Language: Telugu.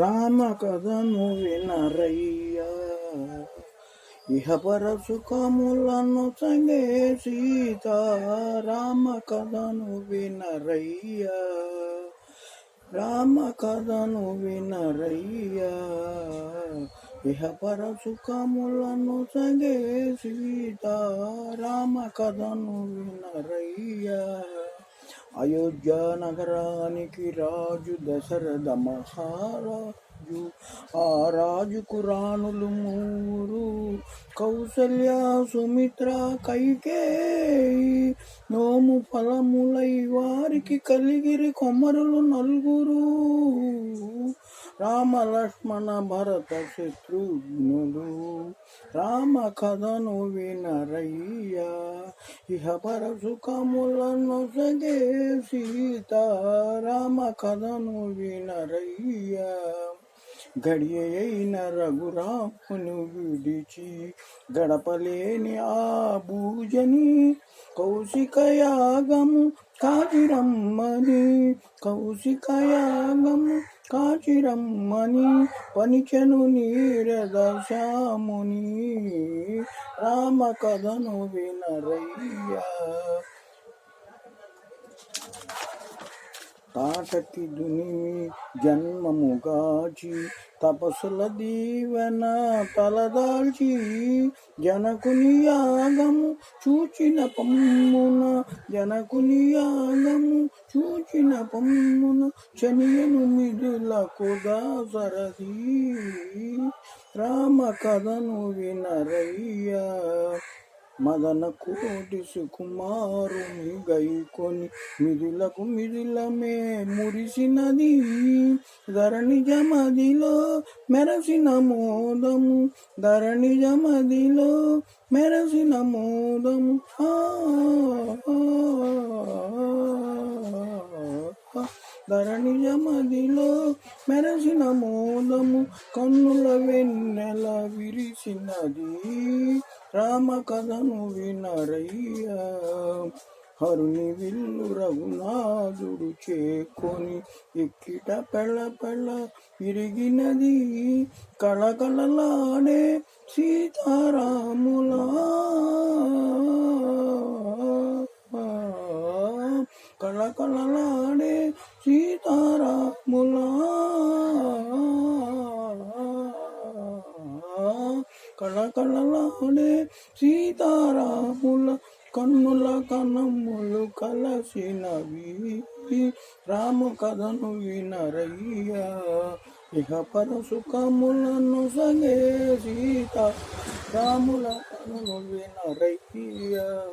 రామ కథను వినరయ్యా. ఇహపర సుఖములను సంగే సీత రామ కథను వినరయ్యా. రామ కథను వినరయ్యా. ఇహపర సుఖములను సంగే సీత రామ కథను వినరయ్యా. అయోధ్య నగరానికి రాజు దశరథ మహారాజు. ఆ రాజుకు రాణులు మూరు కౌసల్య సుమిత్ర కైకేయి. నోము ఫలములై వారికి కలిగిరి కొమరులు నలుగురు. రామ లక్ష్మణ భరత శత్రుఘ్నులు. రామ కథను వినరయ్యా. ఇహ పర సుఖములను సగే సీతారామ కథను వినరయ్యా. గడియైన రఘురామును విడిచి గడపలేని ఆ భూజని కౌశికయాగము కాచిరమ్మని కౌశికయాగము కాచిరమ్మని పనిచెను నీరద శ్యాముని రామ కథను వినరయ్యా. తాటతి దునిమి జన్మముగాచి తపస్సుల దీవెన తలదాల్చి జనకుని యాగము చూచిన పమ్మున జనకుని యాగము చూచిన పమ్మున చనియను మిదులకు దాసరథి రామ కథను వినరయ్యా మదన కోటి సుకుమారుని గైకొని మిదులకు మిదులమే మురిసినది. ధరణి జమదిలో మెరసిన మోదము ధరణి జమదిలో మెరసిన మోదము. ఆ, ఆ, ధరణి జమదిలో మెరసిన మోదము కన్నుల వెన్నెల విరిసినది. రామ కథను వినరయ్యా హరుని విల్లు రఘునాథుడు చేకొని ఎక్కిట పెళ్ళ పెళ్ళ విరిగినది. కళకళలాడే సీతారాము కళకళలాడే సీతారాములా. కళకళలాడే సీతారాముల కన్నుల కనమ్ములు కలసినవి. రామ కథను వినరయ్యా. ఇహ పర సుఖములను సగే సీత రాముల కథను వినరయ్యా.